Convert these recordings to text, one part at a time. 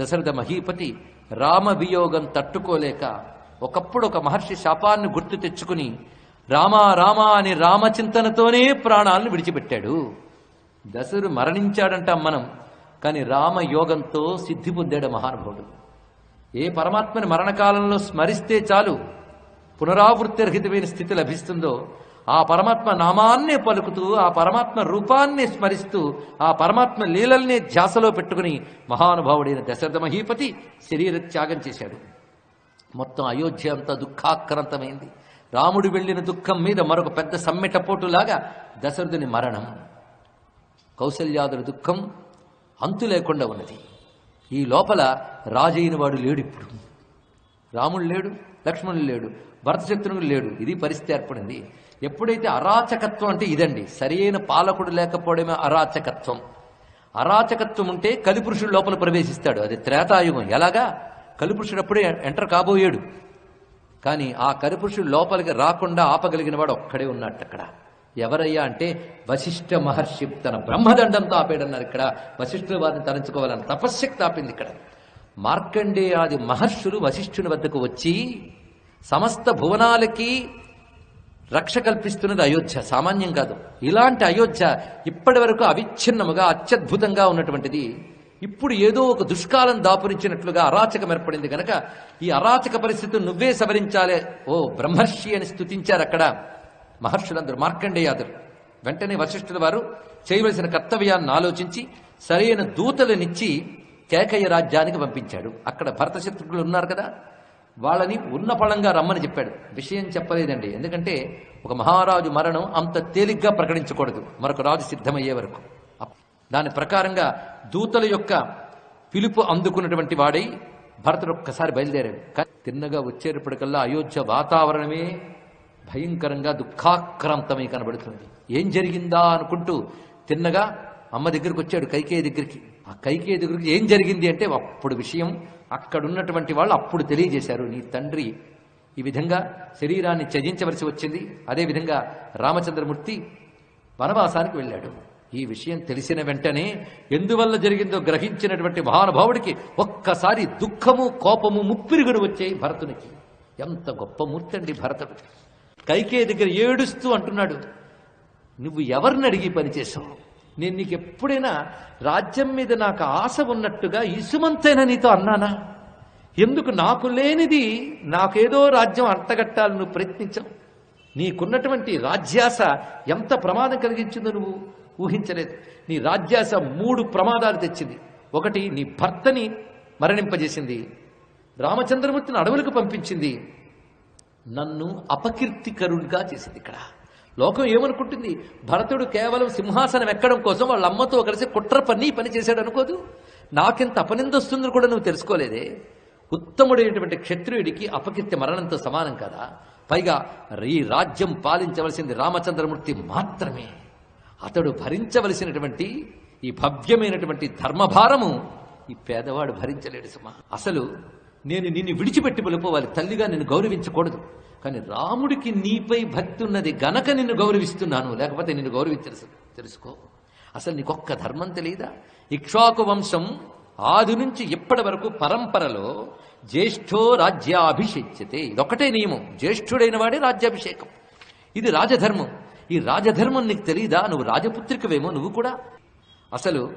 దశరథ మహీపతి రామభియోగం తట్టుకోలేక ఒకప్పుడు ఒక మహర్షి శాపాన్ని గుర్తు తెచ్చుకుని రామా రామా అని రామచింతనతోనే ప్రాణాలను విడిచిపెట్టాడు. దశరు మరణించాడంటాం మనం కానీ రామయోగంతో సిద్ధి పొందాడు మహానుభావుడు. ఏ పరమాత్మని మరణకాలంలో స్మరిస్తే చాలు పునరావృత్తిరహితమైన స్థితి లభిస్తుందో ఆ పరమాత్మ నామాన్నే పలుకుతూ ఆ పరమాత్మ రూపాన్ని స్మరిస్తూ ఆ పరమాత్మ లీలల్నే ధ్యాసలో పెట్టుకుని మహానుభావుడైన దశరథ మహీపతి శరీర త్యాగం చేశాడు. మొత్తం అయోధ్య అంతా దుఃఖాక్రాంతమైంది. రాముడు వెళ్ళిన దుఃఖం మీద మరొక పెద్ద సమ్మెటపోటులాగా దశరథుని మరణం. కౌసల్యాదుల దుఃఖం అంతు లేకుండా ఉన్నది. ఈ లోపల రాజైన వాడు లేడు ఇప్పుడు. రాముడు లేడు లక్ష్మణుడు లేడు భరతశత్రువుడు లేడు. ఇది పరిస్థితి ఏర్పడింది. ఎప్పుడైతే అరాచకత్వం అంటే ఇదండి సరైన పాలకుడు లేకపోవడమే అరాచకత్వం. అరాచకత్వం ఉంటే కలిపురుషుడు లోపల ప్రవేశిస్తాడు. అది త్రేతాయుగం. ఎలాగా? కలిపురుషుడు అప్పుడే ఎంటర్ కాబోయాడు. కానీ ఆ కలిపురుషుడు లోపలికి రాకుండా ఆపగలిగిన వాడు ఒక్కడే ఉన్నట్టు అక్కడ. ఎవరయ్యా అంటే వశిష్ఠ మహర్షి తన బ్రహ్మదండంతో ఆపేడన్నారు ఇక్కడ. వశిష్ఠుల వారిని తలంచుకోవాలని తపశ్శక్తి ఆపింది ఇక్కడ. మార్కండేయాది మహర్షులు వశిష్ఠుని వద్దకు వచ్చి సమస్త భువనాలకి రక్ష కల్పిస్తున్నది అయోధ్య. సామాన్యం కాదు. ఇలాంటి అయోధ్య ఇప్పటి వరకు అవిచ్ఛిన్నముగా అత్యద్భుతంగా ఉన్నటువంటిది ఇప్పుడు ఏదో ఒక దుష్కాలం దాపురించినట్లుగా అరాచకం ఏర్పడింది గనక ఈ అరాచక పరిస్థితి నువ్వే సవరించాలే. ఓ బ్రహ్మర్షి అని స్తుతించారు అక్కడ మహర్షులందరూ మార్కండేయాదులు. వెంటనే వశిష్ఠుల వారు చేయవలసిన కర్తవ్యాన్ని ఆలోచించి సరైన దూతలనిచ్చి కేకయ్య రాజ్యానికి పంపించాడు. అక్కడ భరత శత్రుఘ్నులు ఉన్నారు కదా. వాళ్ళని ఉన్నపళంగా రమ్మని చెప్పాడు. విషయం చెప్పలేదండి. ఎందుకంటే ఒక మహారాజు మరణం అంత తేలిగ్గా ప్రకటించకూడదు. మరొక రాజు సిద్ధమయ్యే వరకు. దాని ప్రకారంగా దూతల యొక్క పిలుపు అందుకున్నటువంటి వాడై భరతుడు ఒక్కసారి బయలుదేరాడు. కానీ తిన్నగా వచ్చేటప్పటికల్లా అయోధ్య వాతావరణమే భయంకరంగా దుఃఖాక్రాంతమై కనబడుతుంది. ఏం జరిగిందా అనుకుంటూ తిన్నగా అమ్మ దగ్గరికి వచ్చాడు కైకేయ దగ్గరికి. ఆ కైకేయ దగ్గరికి ఏం జరిగింది అంటే అప్పుడు విషయం అక్కడున్నటువంటి వాళ్ళు అప్పుడు తెలియజేశారు నీ తండ్రి ఈ విధంగా శరీరాన్ని త్యజించవలసి వచ్చింది. అదేవిధంగా రామచంద్రమూర్తి వనవాసానికి వెళ్ళాడు. ఈ విషయం తెలిసిన వెంటనే ఎందువల్ల జరిగిందో గ్రహించినటువంటి మహానుభావుడికి ఒక్కసారి దుఃఖము కోపము ముప్పిరుగుడు వచ్చాయి భరతునికి. ఎంత గొప్ప మూర్తి అండి భరతుడు. కైకేయ దగ్గర ఏడుస్తూ అంటున్నాడు నువ్వు ఎవరిని అడిగి పనిచేసావు నేను నీకు ఎప్పుడైనా రాజ్యం మీద నాకు ఆశ ఉన్నట్టుగా ఇసుమంతైనా నీతో అన్నానా? ఎందుకు నాకు లేనిది నాకేదో రాజ్యం అంటగట్టాలని నువ్వు ప్రయత్నించావు? నీకున్నటువంటి రాజ్యాస ఎంత ప్రమాదం కలిగించిందో నువ్వు ఊహించలేదు. నీ రాజ్యాస మూడు ప్రమాదాలు తెచ్చింది. ఒకటి నీ భర్తని మరణింపజేసింది. రామచంద్రమూర్తిని అడవులకు పంపించింది. నన్ను అపకీర్తికరుడిగా చేసింది ఇక్కడ. లోకం ఏమనుకుంటుంది? భరతుడు కేవలం సింహాసనం ఎక్కడం కోసం వాళ్ళ అమ్మతో కలిసి కుట్ర పని పని చేశాడు అనుకోదు? నాకెంత అపనింద కూడా నువ్వు తెలుసుకోలేదే? ఉత్తముడైనటువంటి క్షత్రియుడికి అపకీర్తి మరణంతో సమానం కదా? పైగా ఈ రాజ్యం పాలించవలసింది రామచంద్రమూర్తి మాత్రమే. అతడు భరించవలసినటువంటి ఈ భవ్యమైనటువంటి ధర్మభారము ఈ పేదవాడు భరించలేడు సుమా. అసలు నేను నిన్ను విడిచిపెట్టి వెళ్ళిపోవాలి. తల్లిగా నేను గౌరవించకూడదు. కానీ రాముడికి నీపై భక్తి ఉన్నది గనక నిన్ను గౌరవిస్తున్నాను లేకపోతే నిన్ను గౌరవించరు తెలుసుకో. అసలు నీకొక్క ధర్మం తెలియదా ఇక్ష్వాకు వంశం ఆది నుంచి ఇప్పటి వరకు పరంపరలో జ్యేష్ఠో రాజ్యాభిషిచ్యతే. ఇదొకటే నియమం. జ్యేష్ఠుడైన వాడే రాజ్యాభిషేకం. ఇది రాజధర్మం. ఈ రాజధర్మం నీకు తెలియదా నువ్వు రాజపుత్రికవేమో నువ్వు కూడా. అసలు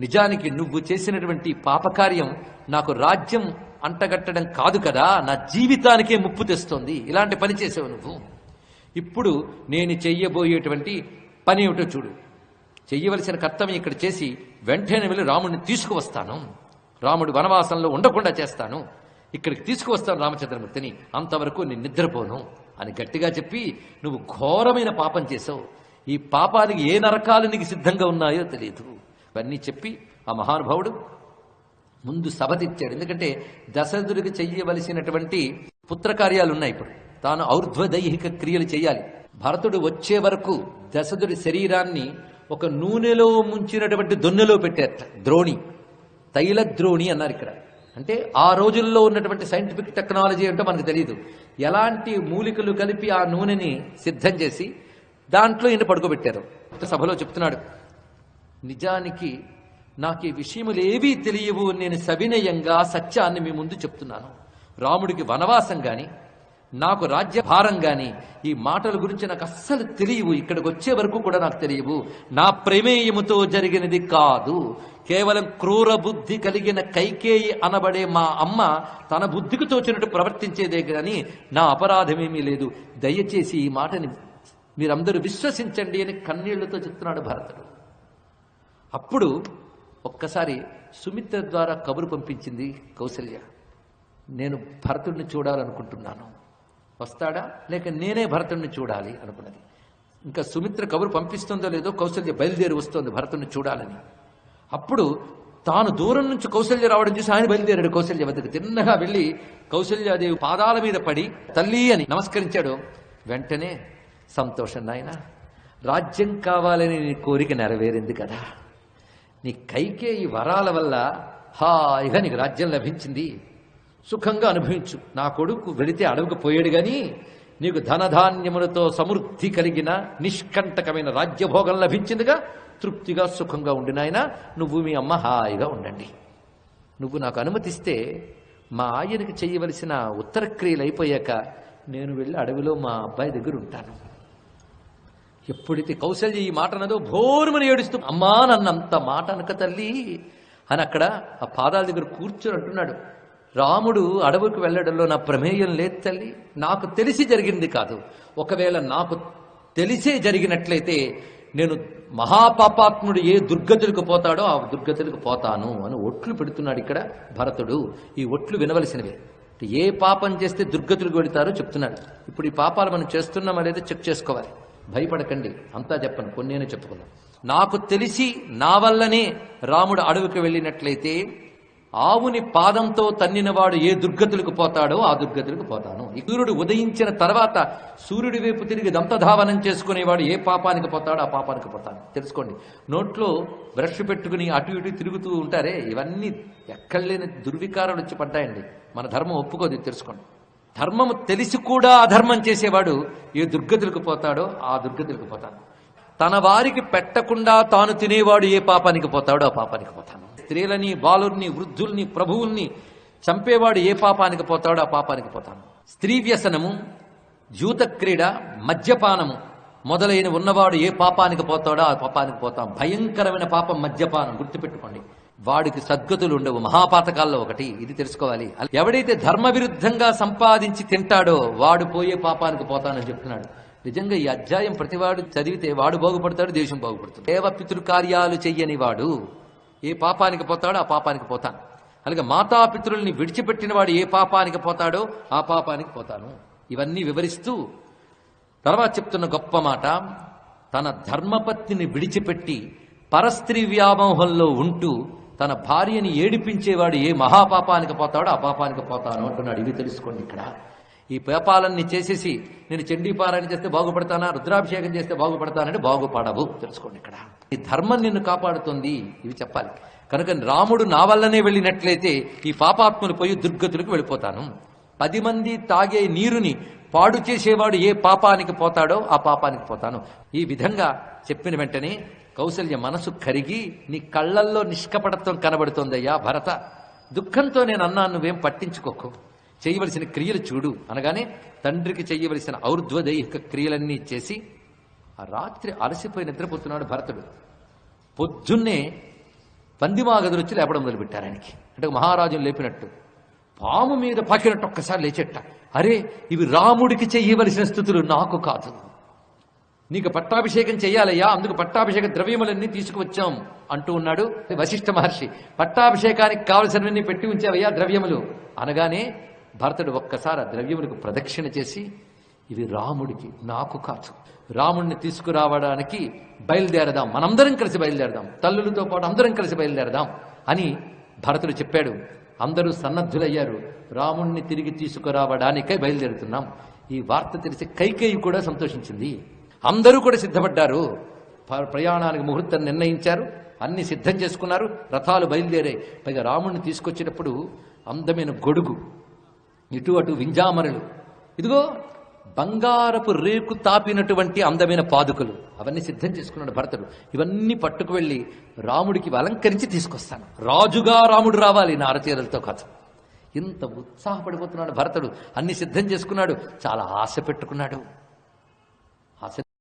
నిజానికి నువ్వు చేసినటువంటి పాపకార్యం నాకు రాజ్యం అంటగట్టడం కాదు కదా నా జీవితానికే ముప్పు తెస్తోంది. ఇలాంటి పని చేసావు నువ్వు. ఇప్పుడు నేను చెయ్యబోయేటువంటి పని ఏమిటో చూడు. చెయ్యవలసిన కర్తవ్యం ఇక్కడ చేసి వెంటనే వెళ్ళి రాముడిని తీసుకువస్తాను. రాముడు వనవాసంలో ఉండకుండా చేస్తాను. ఇక్కడికి తీసుకువస్తాను రామచంద్రమూర్తిని. అంతవరకు నేను నిద్రపోను అని గట్టిగా చెప్పి నువ్వు ఘోరమైన పాపం చేసావు. ఈ పాపానికి ఏ నరకాలు నీకు సిద్ధంగా ఉన్నాయో తెలియదు ఇవన్నీ చెప్పి ఆ మహానుభావుడు ముందు సభ తెచ్చాడు ఎందుకంటే దశరథుడికి చెయ్యవలసినటువంటి పుత్రకార్యాలు ఉన్నాయి ఇప్పుడు. తాను ఔర్ధ్వదైహిక క్రియలు చేయాలి భరతుడు వచ్చే వరకు దశరథుడి శరీరాన్ని ఒక నూనెలో ముంచినటువంటి దొన్నెలో పెట్టారట ద్రోణి. తైల ద్రోణి అన్నారు ఇక్కడ. అంటే ఆ రోజుల్లో ఉన్నటువంటి సైంటిఫిక్ టెక్నాలజీ అంటే మనకు తెలియదు ఎలాంటి మూలికలు కలిపి ఆ నూనెని సిద్ధం చేసి దాంట్లో ఈయన పడుకోబెట్టారు. సభలో చెప్తున్నాడు. నిజానికి నాకు ఈ విషయములేవీ తెలియవు నేను సవినయంగా సత్యాన్ని మీ ముందు చెప్తున్నాను. రాముడికి వనవాసం గాని నాకు రాజ్యభారం గాని ఈ మాటల గురించి నాకు అస్సలు తెలియవు ఇక్కడికి వచ్చే వరకు కూడా నాకు తెలియవు. నా ప్రమేయముతో జరిగినది కాదు. కేవలం క్రూర బుద్ధి కలిగిన కైకేయి అనబడే మా అమ్మ తన బుద్ధికి తోచినట్టు ప్రవర్తించేదే గాని నా అపరాధమేమీ లేదు. దయచేసి ఈ మాటని మీరందరూ విశ్వసించండి అని కన్నీళ్ళతో చెప్తున్నాడు భరతుడు. అప్పుడు ఒక్కసారి సుమిత్ర ద్వారా కబురు పంపించింది కౌసల్య. నేను భరతుడిని చూడాలనుకుంటున్నాను. వస్తాడా? లేక నేనే భరతుడిని చూడాలి అనుకున్నది. ఇంకా సుమిత్ర కబురు పంపిస్తుందో లేదో కౌసల్య బయలుదేరి వస్తోంది భరతుడిని చూడాలని. అప్పుడు తాను దూరం నుంచి కౌసల్య రావడం చూసి ఆయన బయలుదేరాడు కౌసల్య వద్దకు. తిన్నగా వెళ్ళి కౌశల్యాదేవి పాదాల మీద పడి తల్లి అని నమస్కరించాడు. వెంటనే సంతోషం నాయన. రాజ్యం కావాలని కోరిక నెరవేరింది కదా. నీ కైకే ఈ వరాల వల్ల హాయిగా నీకు రాజ్యం లభించింది. సుఖంగా అనుభవించు. నా కొడుకు వెళితే అడవుకు పోయాడు కానీ నీకు ధనధాన్యములతో సమృద్ధి కలిగిన నిష్కంటకమైన రాజ్యభోగం లభించిందిగా. తృప్తిగా సుఖంగా ఉండి నాయన నువ్వు మీ అమ్మ హాయిగా ఉండండి. నువ్వు నాకు అనుమతిస్తే మా ఆయనకి చేయవలసిన ఉత్తర క్రియలు అయిపోయాక నేను వెళ్ళి అడవిలో మా అబ్బాయి దగ్గర ఉంటాను ఎప్పుడైతే కౌశల్య ఈ మాట అన్నదో భోరుమని ఏడుస్తూ అమ్మా నన్నంత మాట అనక తల్లి. అని అక్కడ ఆ పాదాల దగ్గర కూర్చొని అంటున్నాడు. రాముడు అడవులకు వెళ్ళడంలో నా ప్రమేయం లేదు తల్లి. నాకు తెలిసి జరిగింది కాదు. ఒకవేళ నాకు తెలిసే జరిగినట్లయితే నేను మహాపాపాత్ముడు ఏ దుర్గతులకు పోతాడో ఆ దుర్గతులకు పోతాను అని ఒట్లు పెడుతున్నాడు ఇక్కడ భరతుడు. ఈ ఒట్లు వినవలసినవే. ఏ పాపం చేస్తే దుర్గతులకు వెళతారో చెప్తున్నాడు. ఇప్పుడు ఈ పాపాలు మనం చేస్తున్నామా లేదో చెక్ చేసుకోవాలి. భయపడకండి. అంతా చెప్పను. కొన్నేనే చెప్పుకున్నాను నాకు తెలిసి నా వల్లనే రాముడు అడవికి వెళ్ళినట్లయితే ఆవుని పాదంతో తన్నినవాడు ఏ దుర్గతులకు పోతాడో ఆ దుర్గతులకు పోతాను. సూర్యుడు ఉదయించిన తర్వాత సూర్యుడి వైపు తిరిగి దంతధావనం చేసుకునేవాడు ఏ పాపానికి పోతాడో ఆ పాపానికి పోతాను. తెలుసుకోండి. నోట్లో బ్రష్ పెట్టుకుని అటు ఇటు తిరుగుతూ ఉంటారే ఇవన్నీ ఎక్కడలేని దుర్వికారాలు వచ్చి పడ్డాయండి. మన ధర్మం ఒప్పుకోదు తెలుసుకోండి. ధర్మము తెలిసి కూడా అధర్మం చేసేవాడు ఏ దుర్గతులకు పోతాడో ఆ దుర్గతులకు పోతాను తన వారికి పెట్టకుండా తాను తినేవాడు ఏ పాపానికి పోతాడో ఆ పాపానికి పోతాను స్త్రీలని బాలుర్ని వృద్ధుల్ని ప్రభువుల్ని చంపేవాడు ఏ పాపానికి పోతాడో ఆ పాపానికి పోతాను స్త్రీ వ్యసనము జూత క్రీడ మద్యపానము మొదలైన ఉన్నవాడు ఏ పాపానికి పోతాడో ఆ పాపానికి పోతాం. భయంకరమైన పాపం మద్యపానం గుర్తుపెట్టుకోండి. వాడికి సద్గతులు ఉండవు. మహాపాతకాల్లో ఒకటి. ఇది తెలుసుకోవాలి. ఎవడైతే ధర్మ విరుద్ధంగా సంపాదించి తింటాడో వాడు పోయే పాపానికి పోతానని చెప్తున్నాడు. నిజంగా ఈ అధ్యాయం ప్రతివాడు చదివితే వాడు బాగుపడతాడు దేశం బాగుపడుతుంది. దేవ పితృకార్యాలు చెయ్యని వాడు ఏ పాపానికి పోతాడో ఆ పాపానికి పోతాను. అలాగే మాతాపితృల్ని విడిచిపెట్టిన వాడు ఏ పాపానికి పోతాడో ఆ పాపానికి పోతాను. ఇవన్నీ వివరిస్తూ తర్వాత చెప్తున్న గొప్ప మాట తన ధర్మపత్నిని విడిచిపెట్టి పరస్త్రీ వ్యామోహంలో ఉంటూ తన భార్యని ఏడిపించేవాడు ఏ మహాపాపానికి పోతాడో ఆ పాపానికి పోతాను అంటున్నాడు. ఇవి తెలుసుకోండి ఇక్కడ. ఈ పాపాలన్నీ చేసేసి నేను చండీపారాయణ చేస్తే బాగుపడతానా? రుద్రాభిషేకం చేస్తే బాగుపడతానంటే బాగుపడవు. తెలుసుకోండి ఇక్కడ. ఈ ధర్మం నిన్ను కాపాడుతుంది. ఇవి చెప్పాలి. కనుక రాముడు నా వల్లనే వెళ్ళినట్లయితే ఈ పాపాత్మను పోయి దుర్గతులకు వెళ్ళిపోతాను. పది మంది తాగే నీరుని పాడు చేసేవాడు ఏ పాపానికి పోతాడో ఆ పాపానికి పోతాను. ఈ విధంగా చెప్పిన వెంటనే కౌశల్య మనసు కరిగి నీ కళ్ళల్లో నిష్కపటత్వం కనబడుతోందయ్యా భరత. దుఃఖంతో నేను అన్నాను నువ్వేం పట్టించుకోకు. చేయవలసిన క్రియలు చూడు అనగానే తండ్రికి చేయవలసిన ఔర్ధ్వదైహిక క్రియలన్నీ చేసి ఆ రాత్రి అలసిపోయి నిద్రపోతున్నాడు భరతుడు. పొద్దున్నే పందిమాగదులు వచ్చి లేపడం మొదలుపెట్టారు ఆయనకి. అంటే మహారాజును లేపినట్టు. పాము మీద పాకినట్టు ఒక్కసారి లేచెట్ట. అరే ఇవి రాముడికి చెయ్యవలసిన స్థుతులు నాకు కాదు. నీకు పట్టాభిషేకం చేయాలయ్యా అందుకు పట్టాభిషేక ద్రవ్యములన్నీ తీసుకువచ్చాం అంటూ ఉన్నాడు వశిష్ఠ మహర్షి. పట్టాభిషేకానికి కావలసినవన్నీ పెట్టి ఉంచావయ్యా ద్రవ్యములు. అనగానే భరతుడు ఒక్కసారి ఆ ద్రవ్యములకు ప్రదక్షిణ చేసి ఇవి రాముడికి నాకు కాదు. రాముడిని తీసుకురావడానికి బయలుదేరదాం. మనందరం కలిసి బయలుదేరదాం. తల్లులతో పాటు అందరం కలిసి బయలుదేరదాం అని భరతుడు చెప్పాడు అందరూ సన్నద్ధులయ్యారు. రాముణ్ణి తిరిగి తీసుకురావడానికే బయలుదేరుతున్నాం. ఈ వార్త తెలిసి కైకేయి కూడా సంతోషించింది. అందరూ కూడా సిద్ధపడ్డారు. ప్రయాణానికి ముహూర్తం నిర్ణయించారు. అన్ని సిద్ధం చేసుకున్నారు. రథాలు బయలుదేరాయి. పైగా రాముణ్ణి తీసుకొచ్చేటప్పుడు అందమైన గొడుగు ఇటు అటు వింజామరులు. ఇదిగో బంగారపు రేకు తాపినటువంటి అందమైన పాదుకలు. అవన్నీ సిద్ధం చేసుకున్నాడు భరతుడు. ఇవన్నీ పట్టుకు వెళ్ళి రాముడికి అలంకరించి తీసుకొస్తాను. రాజుగా రాముడు రావాలి నారచీరలతో కథ. ఇంత ఉత్సాహపడిపోతున్నాడు భరతుడు. అన్ని సిద్ధం చేసుకున్నాడు. చాలా ఆశ పెట్టుకున్నాడు. ఆశ